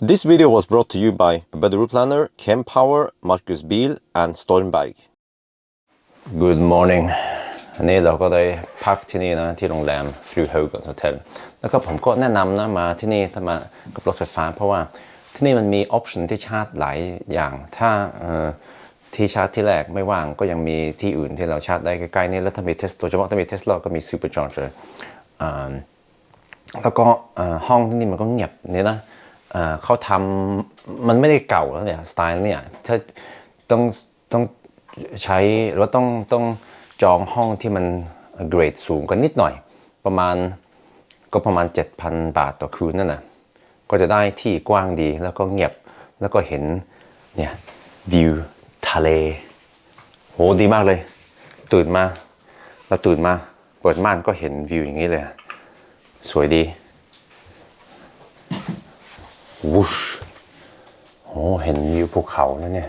This video was brought to you by Better Route Planner, Chem Power, Marcus Biel, and Stormberg. Good morning อันนี้เราก็ได้พักที่นี่นะที่โรงแรมฟลูเฮลกันโฮเทลแล้วก็ผมก็แนะนำนะมาที่นี่ถ้ามากับรถไฟฟ้า เพราะว่าที่นี่มันมีออปชันที่ชาร์จหลายอย่าง ถ้าที่ชาร์จที่แรกไม่ว่างก็ยังมีที่อื่นที่เราชาร์จได้ใกล้ๆนี่แล้วถ้ามีเทสโดยเฉพาะถ้ามีเทสลาก็มีซูเปอร์จอร์จแล้วก็ห้องที่นี่มันก็เงียบเนี่ยนะ เอ่อเขาทำมันไม่ได้เก่าแล้วเนี่ยสไตล์เนี่ยถ้าต้องต้องใช้หรือว่าต้องต้องจองห้องที่มันเกรดสูงกันนิดหน่อย ประมาณก็ประมาณ 7,000 บาทต่อคืนนั่นนะก็จะได้ที่กว้างดีแล้วก็เงียบแล้วก็เห็นเนี่ยวิวทะเลโหดีมากเลย ตื่นมาเราตื่นมาเปิดม่านก็เห็นวิวอย่างนี้เลย สวยดี วุชโอ้เห็นวิวภูเขาแล้วเนี่ย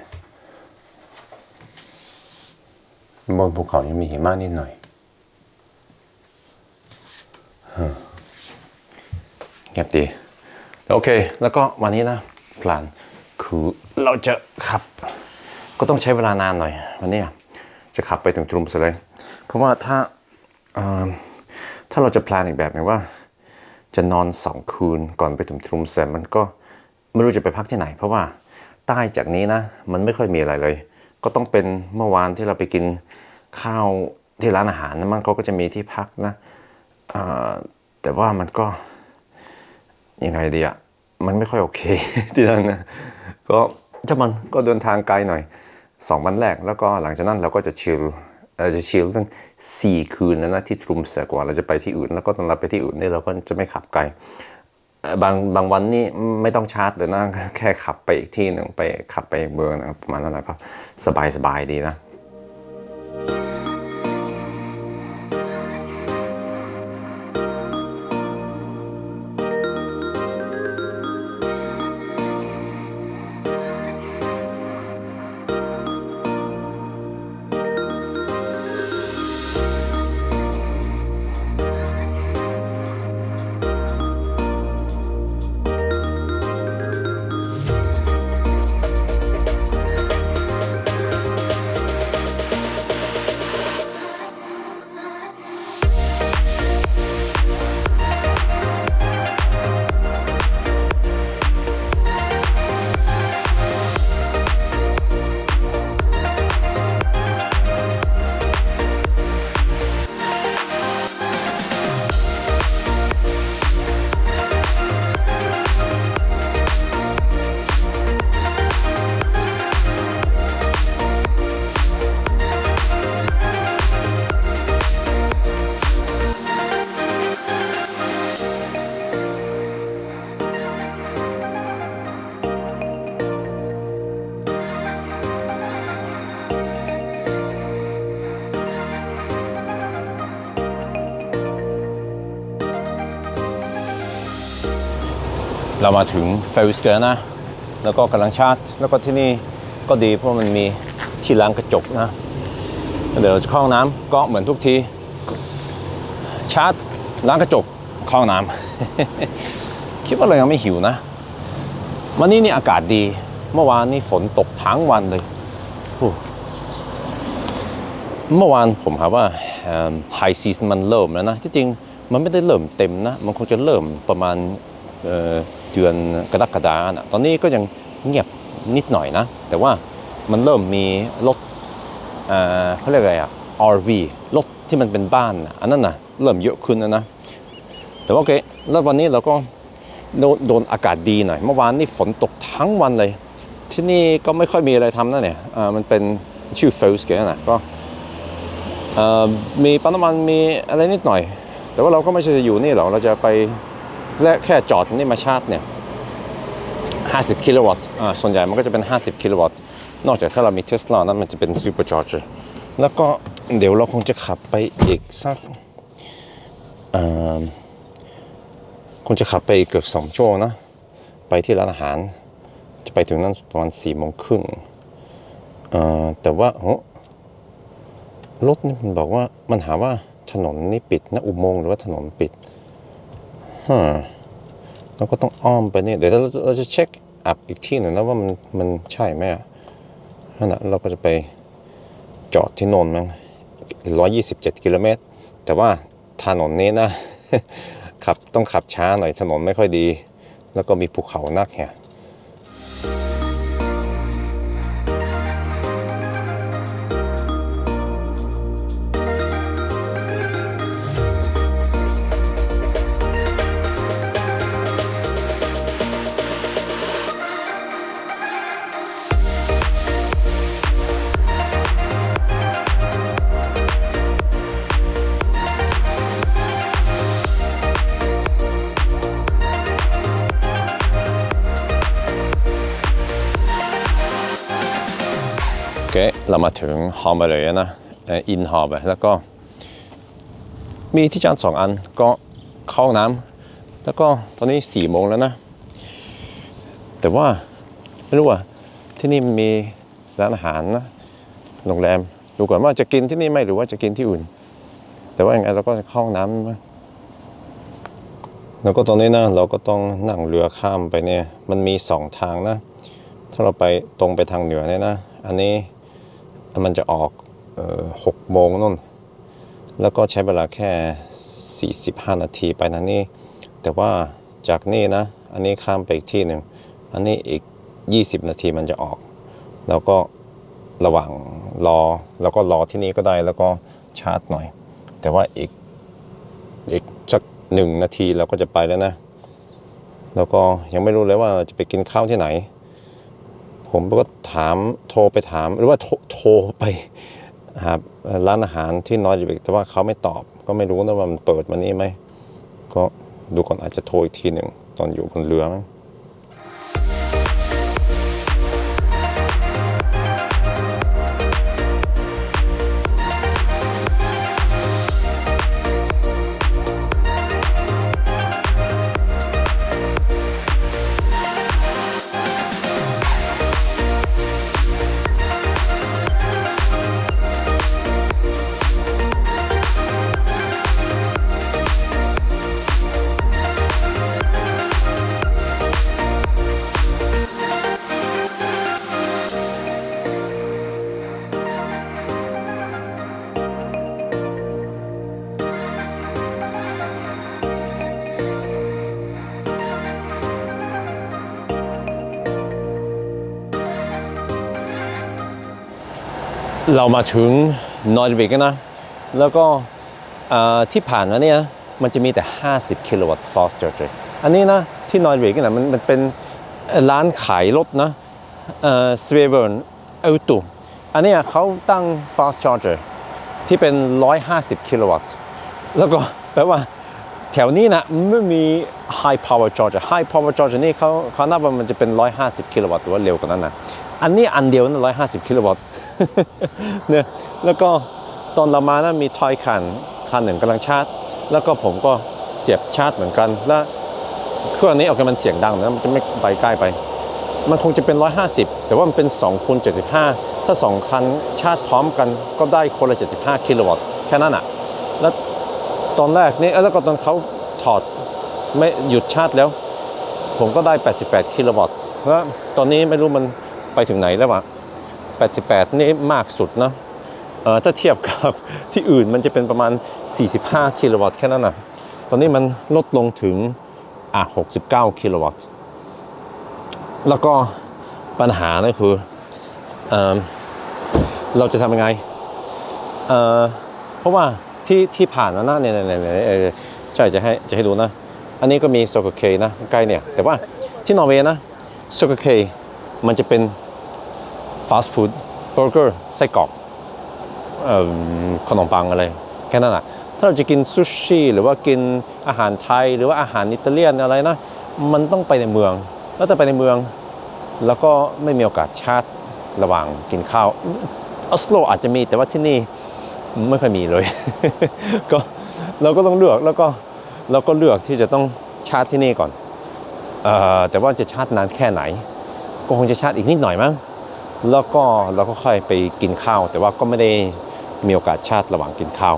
บนภูเขายังมีหิมะนิดหน่อยเงียบดีโอเค แล้วก็วันนี้นะพลานคือเราจะขับ ก็ต้องใช้เวลานานหน่อย วันนี้จะขับไปถึงทรุมสเลยเพราะว่าถ้าถ้าเราจะพลนอีกแบบหนึ่งว่า จะนอนสองคืนก่อนไปถึงทรุมเสร็จมันก็ ไม่รู้จะไปพักที่ไหน เพราะว่าใต้จากนี้นะ มันไม่ค่อยมีอะไรเลย ก็ต้องเป็นเมื่อวานที่เราไปกินข้าวที่ร้านอาหารนะมันเขาก็จะมีที่พักนะแต่ว่ามันก็ยังไงดีอะมันไม่ค่อยโอเคที่นั่นนะก็ถ้ามันก็เดินทางไกลหน่อยสองวันแรกแล้วก็หลังจากนั้นเราก็จะชิลเราจะชิลตั้งสี่คืนนะนะที่ทรุมเสร็จกว่าเราจะไปที่อื่น แล้วก็ตอนเราไปที่อื่นนี่เราก็จะไม่ขับไกล บางบางวันนี่ไม่ต้องชาร์จเลยนะแค่ขับไปอีกที่หนึ่งไปขับไปเมืองนะครับประมาณนั้นนะครับ สบายสบายดีนะ เรามาถึงเฟลสเกอร์นะ แล้วก็กำลังชาร์จ แล้วก็ที่นี่ก็ดีเพราะมันมีที่ล้างกระจกนะ เดี๋ยวเราจะเข้าห้องน้ำก็เหมือนทุกที ชาร์จล้างกระจกเข้าห้องน้ำ คิดว่าเรายังไม่หิวนะ วันนี้นี่อากาศดี เมื่อวานนี่ฝนตกทั้งวันเลย เมื่อวานผมหาว่าไฮซีซันมันเริ่มแล้วนะ ที่จริงมันไม่ได้เริ่มเต็มนะ มันคงจะเริ่มประมาณ เดือนกรกฎานะตอนนี้ก็ยังเงียบนิดหน่อยนะ แต่ว่ามันเริ่มมีรถเอ่อเขาเรียกอะไรอะ RV รถที่มันเป็นบ้านอันนั้นนะเริ่มเยอะขึ้นแล้วนะ แต่ว่าโอเคแล้ววันนี้เราก็โดนโดนอากาศดีหน่อย เมื่อวานนี่ฝนตกทั้งวันเลย ที่นี่ก็ไม่ค่อยมีอะไรทำนะเนี่ยมันเป็นชื่อเฟลสเกนนะก็มีปั๊มน้ำมันมีอะไรนิดหน่อย แต่ว่าเราก็ไม่ใช่จะอยู่นี่หรอกเราจะไป และแค่จอดนี่มาชาร์จเนี่ย 50 กิโลวัตต์อ่าส่วนใหญ่มันก็จะเป็น 50 กิโลวัตต์ นอกจากถ้าเรามีเทสลานั้นมันจะเป็นซูเปอร์ชาร์จร์แล้วก็เดี๋ยวเราคงจะขับไปอีกสักอ่อคงจะขับไปอีกเกือบสองชั่วนะ ไปที่ร้านอาหาร จะไปถึงนั่นประมาณสี่โมงครึ่งอ่อแต่ว่าโอ้รถนี่มันบอกว่ามันหาว่าถนนนี่ปิดนะอุโมงค์หรือว่าถนนปิด ฮะเราก็ต้องอ้อมไปเนี่ยเดี๋ยวเราเราจะเช็คอัพอีกที่หนึ่งนะว่ามันมันใช่ไหมอะนั่นแหละเราก็จะไปจอดที่นนนมั้งร้อยยี่สิบเจ็ดกิโลเมตร แต่ว่าถนนนี้นะขับต้องขับช้าหน่อยถนนไม่ค่อยดี แล้วก็มีภูเขานักแฮะ เรามาถึงฮอมเลยนะอินฮอลไปแล้วก็ มีที่จอดสองอันก็เข้าน้ำแล้วก็ตอนนี้สี่โมงแล้วนะ แต่ว่าไม่รู้ว่าที่นี่มีร้านอาหารนะโรงแรมดูก่อนว่าจะกินที่นี่ไหมหรือว่าจะกินที่อื่น แต่ว่าอย่างไรเราก็เข้าน้ำแล้วก็ตอนนี้นะเราก็ต้องนั่งเรือข้ามไปเนี่ยมันมีสองทางนะ ถ้าเราไปตรงไปทางเหนือเนี่ยนะ อันนี้ มันจะออกหกโมงนู่น แล้วก็ใช้เวลาแค่ 45 นาทีไปทางนี้แต่ว่าจากนี่นะ อันนี้ข้ามไปอีกที่หนึ่ง อันนี้อีก 20 นาทีมันจะออก แล้วก็ระหว่างรอ แล้วก็รอที่นี่ก็ได้ แล้วก็ชาร์จหน่อย แต่ว่าอีกอีกสักหนึ่งนาทีเราก็จะไปแล้วนะ แล้วก็ยังไม่รู้เลยว่าจะไปกินข้าวที่ไหน ผมก็ถามโทรไปถามหรือว่าโทรโทรไปหาร้านอาหารที่นอร์ดิเวกแต่ว่าเขาไม่ตอบ ก็ไม่รู้นะว่ามันเปิดมานี่ไหมก็ดูก่อนอาจจะโทรอีกทีหนึ่งตอนอยู่บนเรือมั้ง เรามาถึงนอร์ดิเวกนะ แล้วก็ที่ผ่านมาเนี่ยมันจะมีแต่ 50 กิโลวัตต์ fast charger อันนี้นะที่นอร์ดเวกนะมันมันเป็นร้านขายรถนะเอ่อ s w e b e r n Auto อันนี้เขาตั้ง fast charger ที่เป็น 150 กิโลวัตต์ แล้วก็แปลว่าแถวนี้นะไม่มี high power charger high power charger นี่เขาเขานับว่ามันจะเป็น 150 กิโลวัตต์หรือว่าเร็วกว่านั้นนะอันนี้อันเดียวนะ150 กิโลวัตต์ เนี่ยแล้วก็ตอนเรามานะมีทอยคันคันหนึ่งกำลังชาร์จ แล้วก็ผมก็เสียบชาร์จเหมือนกัน แล้วเครื่องนี้ออกมามันเสียงดังนะมันจะไม่ไปใกล้ไป มันคงจะเป็น 150 แต่ว่ามันเป็น2คูณ75 ถ้า 2 คันชาร์จพร้อมกันก็ได้คนละ 75 กิโลวัตต์แค่นั้นอะแล้วตอนแรกนี่แล้วก็ตอนเขาถอดไม่หยุดชาร์จแล้ว ผมก็ได้ 88 กิโลวัตต์แล้วตอนนี้ไม่รู้มันไปถึงไหนแล้ววะ 88 นี่มากสุดนะเออถ้าเทียบกับที่อื่นมันจะเป็นประมาณ 45 กิโลวัตต์แค่นั้นนะตอนนี้มันลดลงถึงอะ69 กิโลวัตต์ แล้วก็ปัญหาก็คือเออเราจะทำยังไงเอ่อเพราะว่าที่ที่ผ่านมานะเนี่ยเนี่ยเนี่ยเนี่ยเออใช่จะให้จะให้ดูนะ อันนี้ก็มีโซกเคนะใกล้เนี่ย แต่ว่าที่นอร์เวย์นะโซกเคมันจะเป็น ฟาสต์ฟู้ดเบอร์เกอร์ไส้กรอกเอ่อขนมปังอะไร แค่นั้นอะถ้าเราจะกินซูชิหรือว่ากินอาหารไทยหรือว่าอาหารอิตาเลียนอะไรนะ มันต้องไปในเมือง แล้วจะไปในเมือง แล้วก็ไม่มีโอกาสชาร์จระหว่างกินข้าวออสโลอาจจะมีแต่ว่าที่นี่ไม่ค่อยมีเลยก็เราก็ต้องเลือกแล้วก็เราก็เลือกที่จะต้องชาร์จที่นี่ก่อนเออแต่ว่าจะชาร์จนานแค่ไหน ก็คงจะชาร์จอีกนิดหน่อยมั้ง แล้วก็เราก็ค่อยไปกินข้าว แต่ว่าก็ไม่ได้มีโอกาสชาร์จระหว่างกินข้าว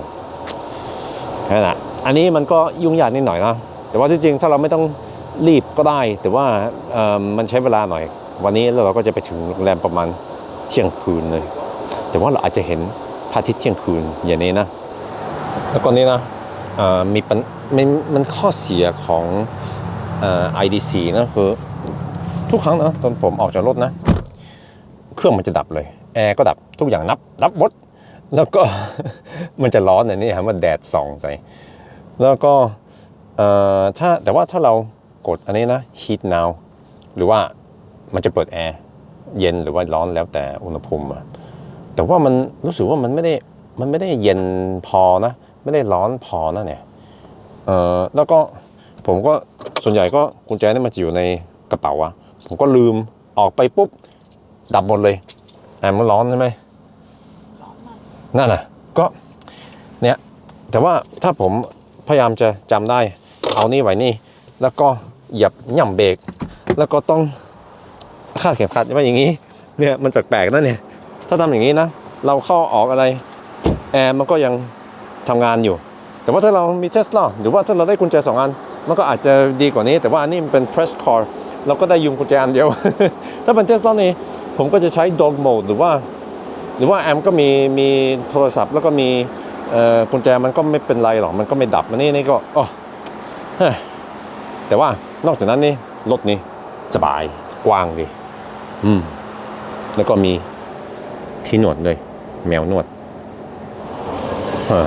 นั่นแหละอันนี้มันก็ยุ่งยากนิดหน่อยนะแต่ว่าที่จริงถ้าเราไม่ต้องรีบก็ได้ แต่ว่ามันใช้เวลาหน่อย วันนี้แล้วเราก็จะไปถึงโรงแรมประมาณเที่ยงคืนเลย แต่ว่าเราอาจจะเห็นพระอาทิตย์เที่ยงคืนอย่างนี้นะ แล้วก็นี้นะมีปัญมันมันข้อเสียของเอ่อ IDC นะคือทุกครั้งนะตอนผมออกจากรถนะ เครื่องมันจะดับเลย แอร์ก็ดับทุกอย่างนับดับหมด แล้วก็ มันจะร้อนอย่างนี้ครับมันแดดส่องใส่แล้วก็ถ้าแต่ว่าถ้าเรากดอันนี้นะ heat now หรือว่ามันจะเปิดแอร์เย็นหรือว่าร้อนแล้วแต่อุณหภูมิแต่ว่ามันรู้สึกว่ามันไม่ได้มันไม่ได้เย็นพอนะ ไม่ได้ร้อนพอนะเนี่ยเออแล้วก็ผมก็ส่วนใหญ่ก็กุญแจนี่มันจะอยู่ในกระเป๋าอะผมก็ลืมออกไปปุ๊บ ดับหมดเลยแอร์มันร้อนใช่ไหมนั่นน่ะก็เนี่ยแต่ว่าถ้าผมพยายามจะจำได้เอานี่ไว้นี่ แล้วก็เหยียบย่ำเบรกแล้วก็ต้องคาดเข็มขัดไว้อย่างนี้เนี่ยมันแปลกๆนะเนี่ยถ้าทำอย่างนี้นะเราเข้าออกอะไรแอร์มันก็ยังทำงานอยู่ แต่ว่าถ้าเรามีเทสลาหรือว่าถ้าเราได้กุญแจสองอัน มันก็อาจจะดีกว่านี้ แต่ว่าอันนี้มันเป็น press car เราก็ได้ยืมกุญแจอันเดียว ถ้าเป็นเทสลานี่ ผมก็จะใช้ dog mode หรือว่า หรือว่าแอมก็มีมีโทรศัพท์แล้วก็มีกุญแจมันก็ไม่เป็นไรหรอก มันก็ไม่ดับมันนี่นี่ก็อ๋อแต่ว่านอกจากนั้นนี่รถนี่สบายกว้างดี อืม แล้วก็มีที่หนวดเลย แมวนวด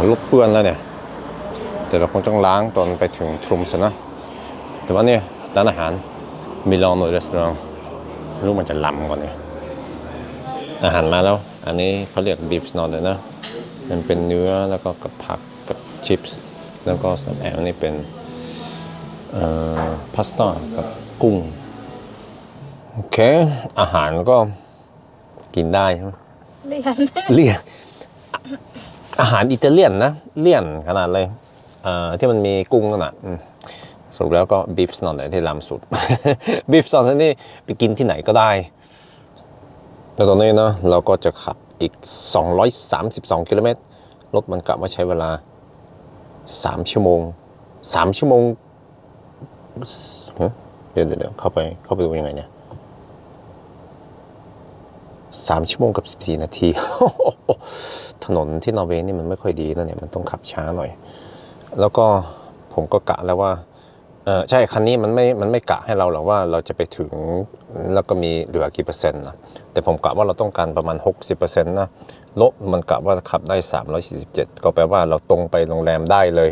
รถเปื้อนแล้วเนี่ย แต่เราคงต้องล้างตอนไปถึงทรุมซะนะ แต่ว่าเนี่ยร้านอาหารมิลานโนรีสอร์ทลูกมันจะลำกว่านี้ อาหารมาแล้ว อันนี้เขาเรียกบีฟสโนเลยนะ มันเป็นเนื้อแล้วก็กับผักกับชิปส์แล้วก็สำหรับแอมนี่เป็นเอ่อพาสต้ากับกุ้ง โอเค อาหารก็กินได้ใช่ไหมเรียนเลี่ยน อาหารอิตาเลียนนะ เลี่ยนขนาดเลยเอ่อที่มันมีกุ้งนั่นน่ะอืมสรุปแล้วก็บีฟสโนเลยที่ล้ำสุดบีฟสโนนี่ไปกินที่ไหนก็ได้ แล้วตอนนี้นะเราก็จะขับอีก 232 กิโลเมตร รถมันกะว่าใช้เวลา 3 ชั่วโมง 3 ชั่วโมง เดี๋ยวเดี๋ยวเข้าไปเข้าไปดูยังไงเนี่ยสามชั่วโมงกับ 14 นาที ถนนที่นอร์เวย์นี่มันไม่ค่อยดีแล้วเนี่ย มันต้องขับช้าหน่อย แล้วก็ผมก็กะแล้วว่า เออใช่คันนี้มันไม่มันไม่กะให้เราหรอกว่าเราจะไปถึงแล้วก็มีเหลือกี่เปอร์เซ็นต์นะแต่ผมกะว่าเราต้องการประมาณ 60%นะรถมันกะว่าขับได้ 347 ก็แปลว่าเราตรงไปโรงแรมได้เลย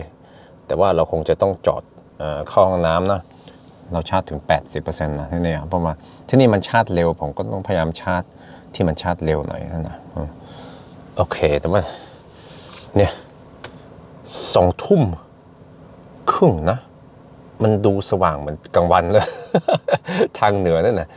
แต่ว่าเราคงจะต้องจอดเออเข้าห้องน้ำนะเราชาร์จถึง 80%นะที่นี่เพราะว่าที่นี่มันชาร์จเร็ว ผมก็ต้องพยายามชาร์จที่มันชาร์จเร็วหน่อยนะโอเคแต่ว่าเนี่ยสองทุ่มครึ่งนะ มันดูสว่างเหมือนกลางวันเลย ทางเหนือนั่นนะ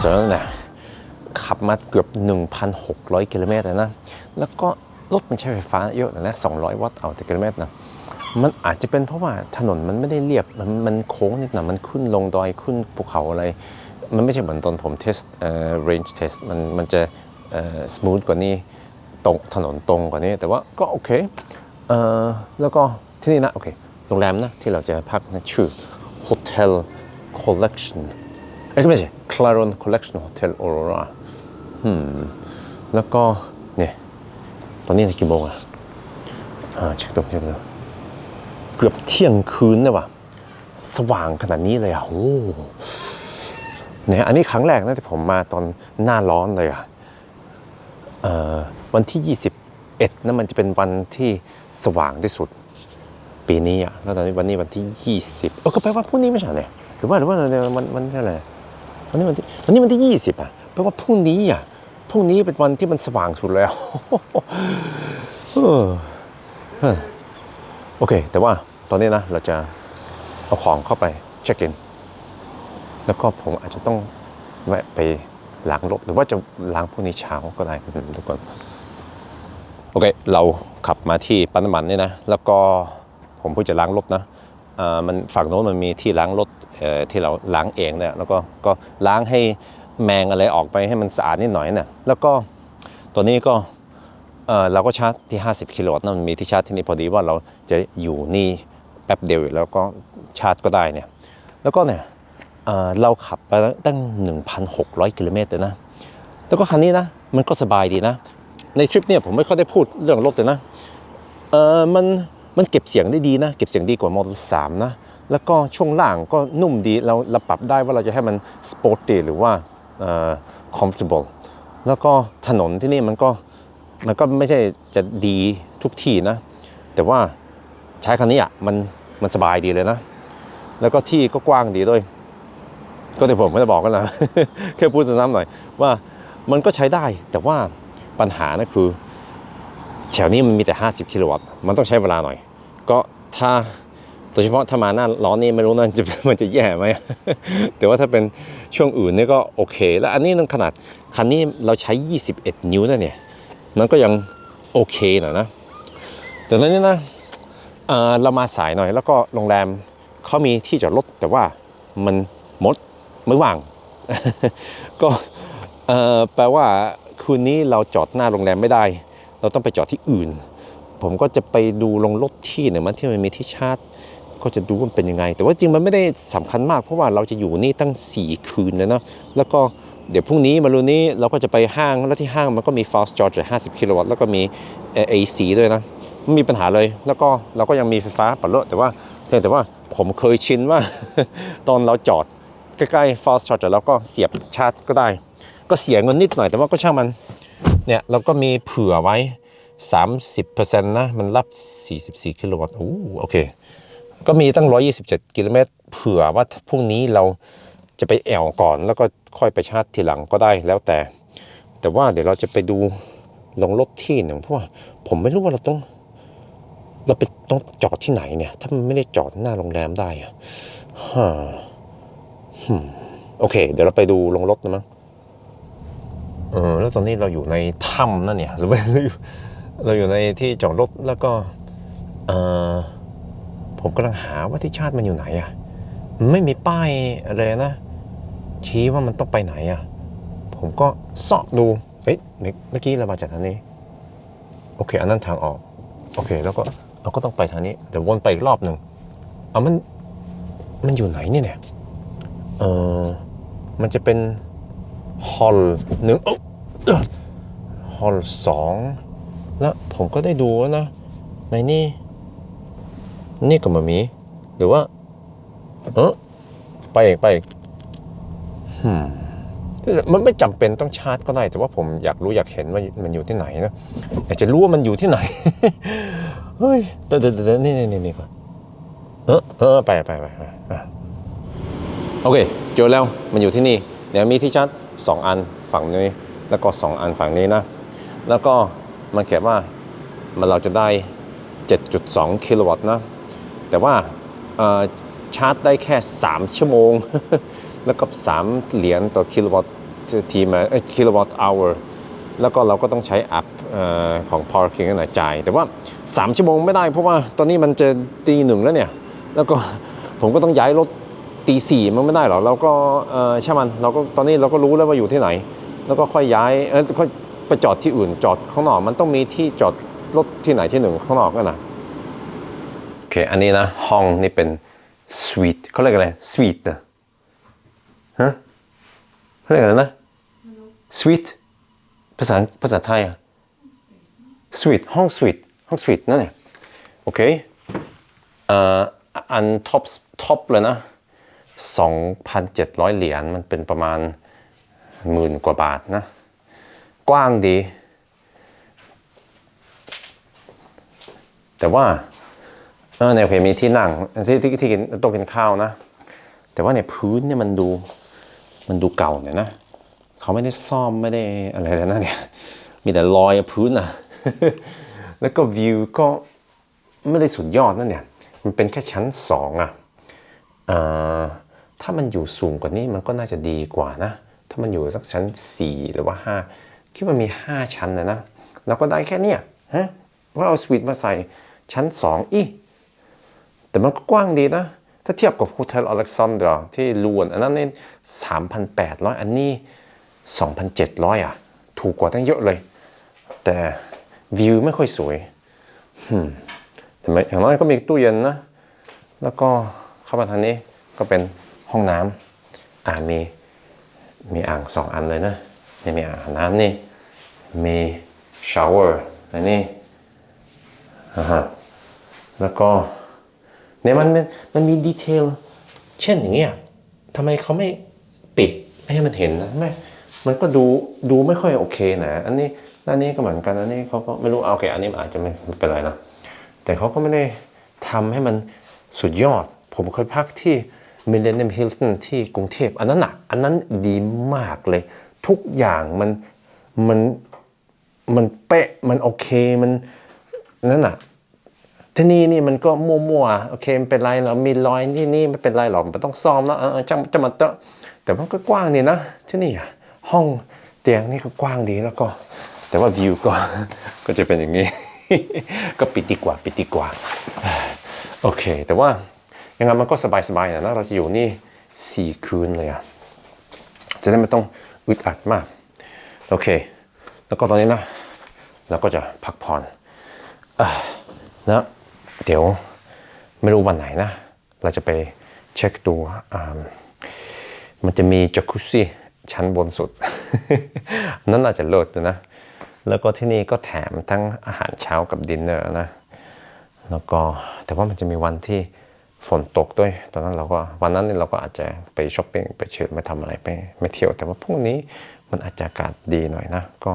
เซอร์นะขับมาเกือบ 1,600 กิโลเมตรนะ แล้วก็รถมันใช้ไฟฟ้าเยอะนะ 200 วัตต์เอาต่อกิโลเมตรนะ มันอาจจะเป็นเพราะว่าถนนมันไม่ได้เรียบ มันมันโค้งนิดหน่อย มันขึ้นลงดอยขึ้นภูเขาอะไร มันไม่ใช่เหมือนตอนผมเทสเอ่อ range test มันมันจะเอ่อ smooth กว่านี้ ตรงถนนตรงกว่านี้ แต่ว่าก็โอเคเอ่อแล้วก็ที่นี่นะ โอเค โรงแรมนะ ที่เราจะพักนะชื่อ Hotel Collection เอ้ยไม่ใช่ Claron Collection Hotel Aurora อืมแล้วก็เนี่ยตอนนี้กี่โมงอะอ่าเช็คดูเช็คดูเกือบเที่ยงคืนนะวะสว่างขนาดนี้เลยอะโอ้เนี่ยอันนี้ครั้งแรกนะที่ผมมาตอนหน้าร้อนเลยอะเอ่อวันที่ 21นั่นมันจะเป็นวันที่สว่างที่สุด ปีนี้อะแล้วตอนนี้วันนี้วันที่ 20เออก็แปลว่าพรุ่งนี้ไม่ใช่เนี่ยหรือว่าหรือว่าวันวันที่อะไร วันนี้วันที่วันนี้วันที่20อะแปลว่าพรุ่งนี้อะพรุ่งนี้เป็นวันที่มันสว่างสุดแล้วโอเค แต่ว่าตอนนี้นะเราจะเอาของเข้าไปเช็คอินแล้วก็ผมอาจจะต้องแวะไปล้างรถหรือว่าจะล้างพวกนี้เช้าก็ได้ทุกคนโอเค เราขับมาที่ปั๊มน้ำมันนี่นะ แล้วก็ผมเพิ่งจะล้างรถนะ มันฝั่งโน้นมันมีที่ล้างรถที่เราล้างเองเนี่ยแล้วก็ก็ล้างให้แมงอะไรออกไปให้มันสะอาดนิดหน่อยนะแล้วก็ตัวนี้ก็เราก็ชาร์จที่ 50 กิโลวัตต์นะมันมีที่ชาร์จที่นี่พอดีว่าเราจะอยู่นี่แป๊บเดียวแล้วก็ชาร์จก็ได้เนี่ยแล้วก็เนี่ยเเราขับไปตั้ง 1,600 กิโลเมตรเลยนะ แล้วก็คันนี้นะ มันก็สบายดีนะ ในทริปเนี่ยผมไม่ค่อยได้พูดเรื่องรถเลยนะ เออมัน มันเก็บเสียงได้ดีนะ เก็บเสียงดีกว่า Model 3นะ แล้วก็ช่วงล่างก็นุ่มดี เราเราปรับได้ว่าเราจะให้มันสปอร์ต y หรือว่าเอ่อ comfortable แล้วก็ถนนที่นี่มันก็มันก็ไม่ใช่จะดีทุกที่นะ แต่ว่าใช้คันนี้อะมันมันสบายดีเลยนะ แล้วก็ที่ก็กว้างดีด้วย ก็แต่ผมไม่ได้บอกกันนะแค่พูดซ้ำๆหน่อยว่ามันก็ใช้ได้แต่ว่าปัญหานะคือ แถวนี้มันมีแต่ 50 กิโลวัตต์ มันต้องใช้เวลาหน่อย ก็ถ้าโดยเฉพาะถ้ามาหน้าร้อนนี่ไม่รู้นะจะมันจะแย่ไหม แต่ว่าถ้าเป็นช่วงอื่นนี่ก็โอเค แล้วอันนี้นั่นขนาดคันนี้เราใช้ 21 นิ้วนะเนี่ย มันก็ยังโอเคหน่อยนะ แต่ตอนนี้นะเรามาสายหน่อย แล้วก็โรงแรมเขามีที่จอดรถแต่ว่ามันหมดไม่ว่าง ก็แปลว่าคืนนี้เราจอดหน้าโรงแรมไม่ได้ เราต้องไปจอดที่อื่น ผมก็จะไปดูลงรถที่เนี่ยมันที่มันมีที่ชาร์จก็จะดูว่ามันเป็นยังไง แต่ว่าจริงมันไม่ได้สำคัญมาก เพราะว่าเราจะอยู่นี่ตั้ง 4 คืนเลยเนะแล้วก็เดี๋ยวพรุ่งนี้มารุนี้เราก็จะไปห้างแล้วที่ห้างมันก็มี fast charger 50 กิโลวัตต์แล้วก็มีเอ่อ AC ด้วยนะไม่มีปัญหาเลย แล้วก็เราก็ยังมีไฟฟ้าปัดเลอะแต่ว่าเพียงแต่ว่าผมเคยชินว่า ตอนเราจอดใกล้ๆ fast charger แล้วก็เสียบชาร์จก็ได้ ก็เสียเงินนิดหน่อยแต่ว่าก็ช่างมัน เนี่ยเราก็มีเผื่อไว้ 30%นะมันรับ 44 กิโลวัตต์โอ้โอเค ก็มีตั้ง 127 กิโลเมตรเผื่อว่าพรุ่งนี้เราจะไปแอวก่อนแล้วก็ค่อยไปชาร์จทีหลังก็ได้แล้วแต่ แต่ว่าเดี๋ยวเราจะไปดูลงรถที่หนึ่งเพราะว่าผมไม่รู้ว่าเราต้อง เราไปต้องจอดที่ไหนเนี่ย ถ้ามันไม่ได้จอดหน้าโรงแรมได้อะฮ่าฮึมโอเค เดี๋ยวเราไปดูลงรถนะมั้ง เออแล้วตอนนี้เราอยู่ในถ้ำนั่นเนี่ยหรือว่าเราอยู่เราอยู่ในที่จอดรถแล้วก็เออผมกำลังหาว่าที่ชาติมันอยู่ไหนอะ่ะไม่มีป้ายอะไรนะ ชี้ว่ามันต้องไปไหนอะ่ะผมก็สาะดูเอ๊ะเมื่อเมื่อกี้เรามาจากทางนี้ โอเค อันนั้นทางออก โอเค แล้วก็เราก็ต้องไปทางนี้เดี๋ยววนไปอีกรอบหนึ่งเอามันมันอยู่ไหนเนี่ยเนี่ยเออมันจะเป็น ฮอลหนึ่งฮอลสองแล้วผมก็ได้ดูแล้วนะ ในนี่ นี่ก็มามี หรือว่า เออไปอีกไปอีกมมันไม่จำเป็นต้องชาร์จก็ได้ แต่ว่าผมอยากรู้อยากเห็นว่ามันอยู่ที่ไหนนะอยากจะรู้ว่ามันอยู่ที่ไหน เฮ้ยเดี๋ยวเดี๋ยวเดี๋ยวนี่นี่นี่นี่ก่อนเออเออไปไปไปโอเคเจอแล้วมันอยู่ที่นี่ เดี๋ยวมีที่ชาร์จ สองอันฝั่งนี้ แล้วก็สองอันฝั่งนี้นะ แล้วก็มันเขียนว่ามันเราจะได้ 7.2 กิโลวัตต์นะ แต่ว่าชาร์จได้แค่ 3 ชั่วโมง แล้วก็ 3 เหรียญต่อกิโลวัตต์ทีมาเอ้ยกิโลวัตต์ hour แล้วก็เราก็ต้องใช้แอปอของ parking นั่นแหละจ่าย แต่ว่า 3 ชั่วโมงไม่ได้เพราะว่าตอนนี้มันจะตีหนึ่งแล้วเนี่ย แล้วก็ผมก็ต้องย้ายรถ ตีสี่มันไม่ได้หรอกเราก็ใช่มันเราก็ตอนนี้เราก็รู้แล้วว่าอยู่ที่ไหน แล้วก็ค่อยย้ายเออค่อยไปจอดที่อื่นจอดข้างนอกมันต้องมีที่จอดรถที่ไหนที่หนึ่งข้างนอกก็นะโอเคอันนี้นะห้องนี่เป็นสวีทเขาเรียกอะไรสวีทนะฮะเขาเรียกอะไรนะสวีทภาษาภาษาไทยอะสวีทห้องสวีทห้องสวีทนั่นแหละโอเคอ่ออันท็อปท็อปเลยนะ 2,700 เหรียญมันเป็นประมาณหมื่นกว่าบาทนะ กว้างดี แต่ว่าเออเนี่ยโอเคมีที่นั่งที่ที่ที่กินโต๊ะกินข้าวนะ แต่ว่าเนี่ยพื้นเนี่ยมันดูมันดูเก่าเนี่ยนะเขาไม่ได้ซ่อมไม่ได้อะไรเลยนะเนี่ยมีแต่รอยพื้นอะ แล้วก็วิวก็ไม่ได้สุดยอดนั่นเนี่ย มันเป็นแค่ชั้นสองอะอ่อ ถ้ามันอยู่สูงกว่านี้มันก็น่าจะดีกว่านะ ถ้ามันอยู่สักชั้นสี่หรือว่าห้าคิดว่ามีห้าชั้นนะนะ เราก็ได้แค่เนี้ยฮะว่าเอาสวิตมาใส่ชั้นสองอีแต่มันก็กว้างดีนะ ถ้าเทียบกับโฮเทลอเล็กซานดราที่ลวน อันนั้นเนี่ยสามพันแปดร้อยอันนี้สองพันเจ็ดร้อยอะ ถูกกว่าตั้งเยอะเลย แต่วิวไม่ค่อยสวยแต่อย่างน้อยก็มีตู้เย็นนะ แล้วก็เข้ามาทางนี้ก็เป็น ห้องน้ำอ่ามีมีอ่างสองอันเลยนะนี่มีอ่างน้ำนี่มีชาวเวอร์อันนี้อ่าฮะแล้วก็เนี่ยมันมันมันมีดีเทลเช่นอย่างเงี้ยทำไมเขาไม่ปิดไม่ให้มันเห็นนะไม่มันก็ดูดูไม่ค่อยโอเคนะอันนี้อันนี้ก็เหมือนกันอันนี้เขาก็ไม่รู้เอาโอเคอันนี้อาจจะไม่เป็นไรนะแต่เขาก็ไม่ได้ทำให้มันสุดยอด ผมเคยพักที่ Millennium Hilton ที่กรุงเทพอันนั้นอะอันนั้นดีมากเลย ทุกอย่างมันมันมันเป๊ะมันโอเคมันนั่นอะที่นี่นี่มันก็มั่วๆโอเคไม่เป็นไรเรามีรอยที่นี่ไม่เป็นไรหรอกมันต้องซ่อมแล้วเออจะจะมาเตอะแต่มันก็กว้างดีนะ ที่นี่อะห้องเตียงนี่ก็กว้างดีแล้วก็ แต่ว่าวิวก็ก็จะเป็นอย่างนี้ ก็ปิดดีกว่าปิดดีกว่า โอเค แต่ว่า ยังไงมันก็สบายๆนะเราจะอยู่นี่สี่คืนเลยอะจะได้ไม่ต้องอึดอัดมาก โอเค แล้วก็ตอนนี้นะเราก็จะพักผ่อนแล้วเดี๋ยวไม่รู้วันไหนนะ เราจะไปเช็คดูมันจะมีจักรุซี่ชั้นบนสุด นั่นอาจจะเลิศอยู่นะ แล้วก็ที่นี่ก็แถมทั้งอาหารเช้ากับดินเนอร์นะ แล้วก็แต่ว่ามันจะมีวันที่ ฝนตกด้วย ตอนนั้นเราก็วันนั้นเราก็อาจจะไปช้อปปิ้งไปเชิญไปทำอะไรไปไม่เที่ยว แต่ว่าพรุ่งนี้มันอาจจะอากาศดีหน่อยนะ ก็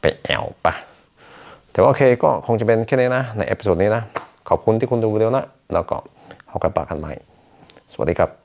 ไปแอวปะแต่ว่าโอเคก็คงจะเป็นแค่นี้นะ ในเอพิโซดนี้นะ ขอบคุณที่คุณดูวิดีโอนะ แล้วก็เอากันปากกันใหม่ สวัสดีครับ